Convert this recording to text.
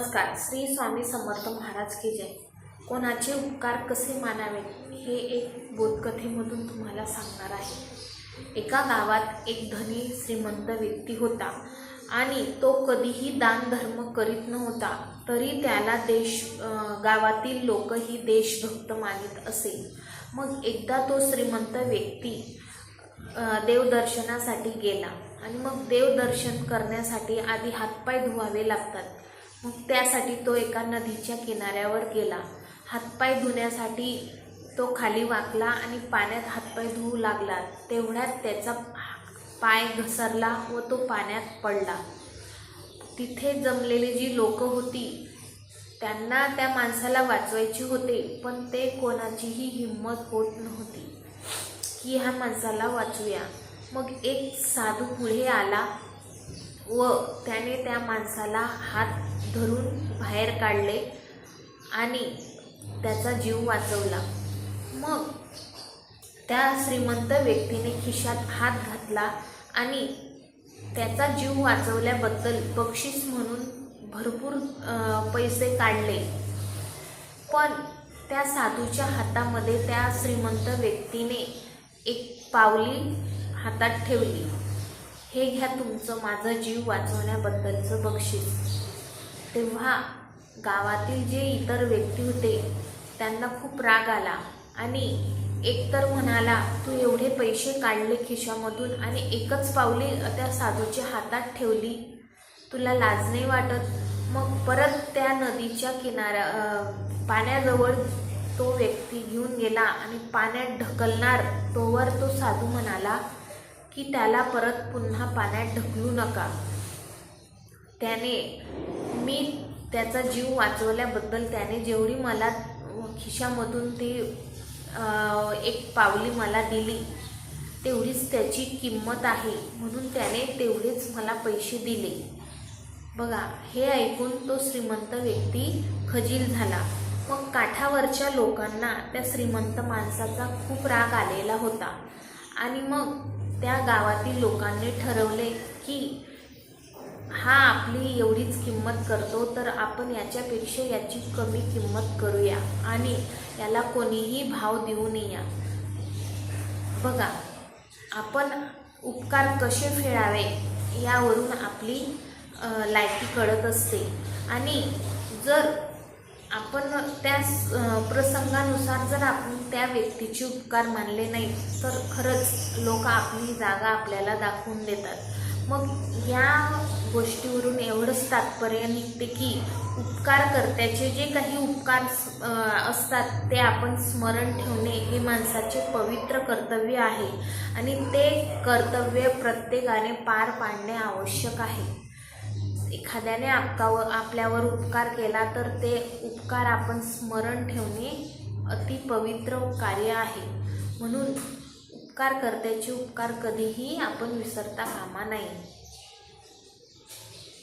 नमस्कार. श्री स्वामी समर्थ महाराज की जय. कोणाचे उपकार कसे मानावेत हे एक बोधकथेमधून तुम्हाला सांगणार आहे. एका गावात एक धनी श्रीमंत व्यक्ती होता आणि तो कधीही दानधर्म करीत नव्हता तरी त्याला देश गावातील लोकही देशभक्त मानित असे. मग एकदा तो श्रीमंत व्यक्ती देवदर्शनासाठी गेला आणि मग देवदर्शन करण्यासाठी आधी हातपाय धुवावे लागतात. मग त्यासाठी तो एका नदीच्या किनाऱ्यावर गेला. हातपाय धुण्यासाठी तो खाली वाकला आणि पाण्यात हातपाय धुवू लागला. तेवढ्यात त्याचा पाय घसरला व तो पाण्यात पडला. तिथे जमलेली जी लोक होती त्यांना त्या माणसाला वाचवायचे होते पण ते कोणाचीही हिंमत होत नव्हती की ह्या माणसाला वाचूया. मग एक साधू पुढे आला व त्याने त्या माणसाला हात धरून बाहेर काढले आणि त्याचा जीव वाचवला. मग त्या श्रीमंत व्यक्तीने खिशात हात घातला आणि त्याचा जीव वाचवल्याबद्दल बक्षीस म्हणून भरपूर पैसे काढले. पण त्या साधूच्या हातामध्ये त्या श्रीमंत व्यक्तीने एक पावली हातात ठेवली. हे घ्या तुमचं माझा जीव वाचवण्याबद्दलचं बक्षीस. तेव्हा गावातील जे इतर व्यक्ती होते त्यांना खूप राग आला आणि एकतर म्हणाला तू एवढे पैसे काढले खिशामधून आणि एकच पावली त्या साधूच्या हातात ठेवली. तुला लाज नाही वाटत? मग परत त्या नदीच्या किनाऱ्या पाण्याजवळ तो व्यक्ती घेऊन गेला आणि पाण्यात ढकलणार तोवर तो साधू म्हणाला की त्याला परत पुन्हा पाण्यात ढकलू नका. त्याने मी त्याचा जीव वाचवल्याबद्दल त्याने जेवढी मला खिशामधून ती एक पावली मला दिली तेवढीच त्याची किंमत आहे. म्हणून त्याने तेवढेच मला पैसे दिले. बघा हे ऐकून तो श्रीमंत व्यक्ती खजील झाला. मग काठावरच्या लोकांना त्या श्रीमंत माणसाचा खूप राग आलेला होता. आणि मग त्या गावातील लोकांनी ठरवले की हा आपली एवढीच किंमत करतो तर आपण याच्यापेक्षा याची कमी किंमत करूया आणि याला कोणीही भाव देऊ नये. बघा आपण उपकार कसे फेडावे यावरून आपली लायकी कळत असते. आणि जर आपण त्या प्रसंगानुसार जर आपण त्या व्यक्तीचे उपकार मानले नाही तर खरंच लोक आपली जागा आपल्याला दाखवून देतात. मग या गोष्टीवरून एवढंच तात्पर्य निघते की उपकार करत्याचे जे काही उपकार असतात ते आपण स्मरण ठेवणे हे माणसाचे पवित्र कर्तव्य आहे. आणि ते कर्तव्य प्रत्येकाने पार पाडणे आवश्यक आहे. एखाद्याने आपकावर आपल्यावर उपकार केला तर ते उपकार आपण स्मरण ठेवणे अति पवित्र कार्य आहे. म्हणून उपकार करत्याचे उपकार कधीही आपण विसरता कामा नाही